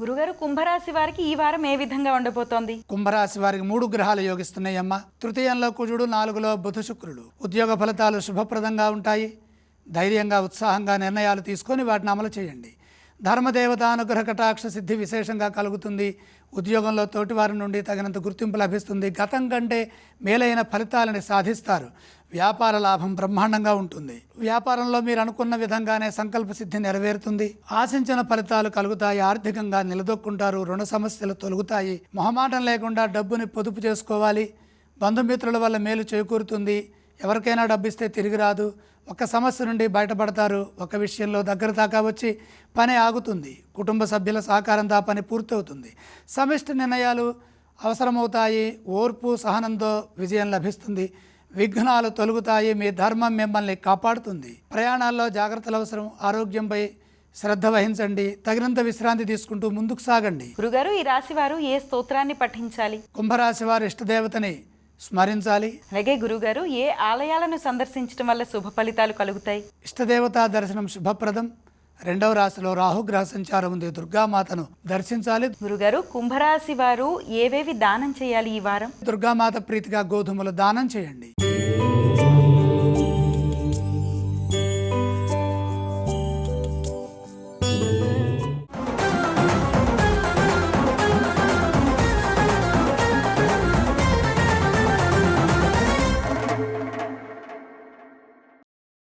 గురుగారు కుంభరాశి వారికి ఈ వారం ఏ విధంగా ఉండబోతోంది? కుంభరాశి వారికి మూడు గ్రహాలు యోగిస్తున్నాయమ్మా. తృతీయంలో కుజుడు నాలుగులో బుధ శుక్రుడు. ఉద్యోగ ఫలితాలు శుభప్రదంగా ఉంటాయి. ధైర్యంగా ఉత్సాహంగా నిర్ణయాలు తీసుకొని వాటిని అమలు చేయండి. ధర్మదేవత అనుగ్రహ కటాక్ష సిద్ధి విశేషంగా కలుగుతుంది. ఉద్యోగంలో తోటివారి నుండి తగినంత గుర్తింపు లభిస్తుంది. గతం కంటే మేలైన ఫలితాలని సాధిస్తారు. వ్యాపార లాభం బ్రహ్మాండంగా ఉంటుంది. వ్యాపారంలో మీరు అనుకున్న విధంగానే సంకల్ప సిద్ధి నెరవేరుతుంది. ఆశించిన ఫలితాలు కలుగుతాయి. ఆర్థికంగా నిలదొక్కుంటారు. రుణ సమస్యలు తొలగుతాయి. మొహమాటం లేకుండా డబ్బుని పొదుపు చేసుకోవాలి. బంధుమిత్రుల వల్ల మేలు చేకూరుతుంది. ఎవరికైనా డబ్బిస్తే తిరిగి రాదు. ఒక సమస్య నుండి బయటపడతారు. ఒక విషయంలో దగ్గర దాకా వచ్చి పని ఆగుతుంది. కుటుంబ సభ్యుల సహకారంతో పని పూర్తవుతుంది. సమిష్టి నిర్ణయాలు అవసరమవుతాయి. ఓర్పు సహనంతో విజయం లభిస్తుంది. విఘ్నాలు తొలగుతాయి. మీ ధర్మం మిమ్మల్ని కాపాడుతుంది. ప్రయాణాల్లో జాగ్రత్తలు అవసరం. ఆరోగ్యంపై శ్రద్ధ వహించండి. తగినంత విశ్రాంతి తీసుకుంటూ ముందుకు సాగండి. గురుగారు ఈ రాశి వారు ఏ స్తోత్రాన్ని పఠించాలి? కుంభరాశి వారి ఇష్టదేవతని స్మరించాలి. అలాగే గురుగారు ఏ ఆలయాలను సందర్శించడం వల్ల శుభ ఫలితాలు కలుగుతాయి? ఇష్టదేవతా దర్శనం శుభప్రదం. రెండవ రాశిలో రాహుగ్రహ సంచారం ఉంది. దుర్గామాతను దర్శించాలి. గురుగారు కుంభరాశి వారు ఏవేవి దానం చేయాలి ఈ వారం? దుర్గామాత ప్రీతిగా గోధుమలు దానం చేయండి.